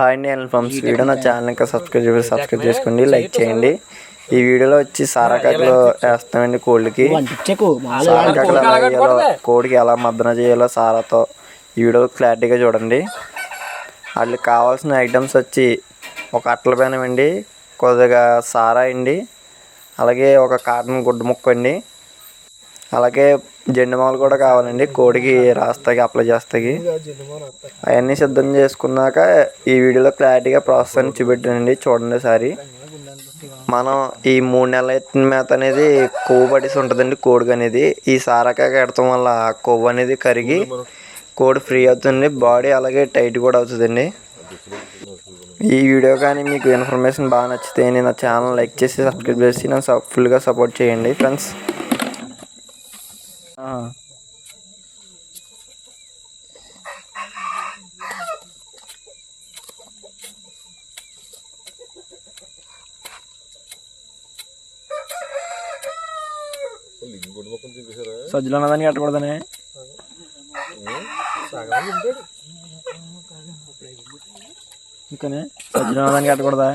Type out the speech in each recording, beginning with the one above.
Hi అండి and friends video నా channel ఇంకా సబ్స్క్రైబ్ చేసి సబ్స్క్రైబ్ చేసుకోండి లైక్ చేయండి. ఈ వీడియోలో వచ్చి సారా కాకలు వేస్తామండి కోళ్ళకి వంటించకు మాలు సారా కాకలు ఎలా వేయాలో కోడికి ఎలా మద్దన చేయాలో సారాతో ఈ వీడియో క్లారిటీగా చూడండి. వాళ్ళకి కావాల్సిన ఐటమ్స్ వచ్చి ఒక అట్ల పెనం అండి కొద్దిగా సారా అండి అలాగే ఒక కాటన్ గుడ్డ ముక్క అండి అలాగే జెండుమాలు కూడా కావాలండి. కోడికి రాస్తాకి అప్లై చేస్తాకి అవన్నీ సిద్ధం చేసుకున్నాక ఈ వీడియోలో క్లారిటీగా ప్రాసెస్ అని చూపెట్టానండి. చూడండి ఒకసారి. మనం ఈ మూడు నెలల ఎత్తిన మేత అనేది కొవ్వు పడేసి ఉంటుందండి కోడికి అనేది. ఈ సారకాయ కడతాం వల్ల కొవ్వు అనేది కరిగి కోడి ఫ్రీ అవుతుంది. బాడీ అలాగే టైట్ కూడా అవుతుందండి. ఈ వీడియో కానీ మీకు ఇన్ఫర్మేషన్ బాగా నచ్చితే నా ఛానల్ లైక్ చేసి సబ్స్క్రైబ్ చేసి నన్ను ఫుల్గా సపోర్ట్ చేయండి ఫ్రెండ్స్ సజ్జలు ఉన్నదాన్ని కట్టకూడదని. ఇంకనే సజ్జలు ఉన్నదాన్ని కట్టకూడదా?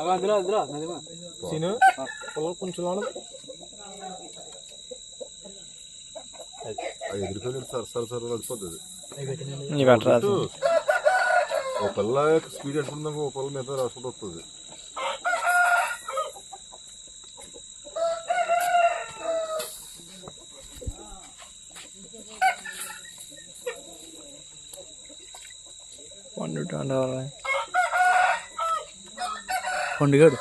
అందులో అందులో సీను? కొంచెం అది ఎగిరిపోయినట్టు సర సర సర పెట్టరాదు ఓ పిల్ల స్పీడ్ ఎట్టుకుందాం ఓ పిల్ల మీద రాసుకుంటూ వస్తుంది. One two and పండుగడు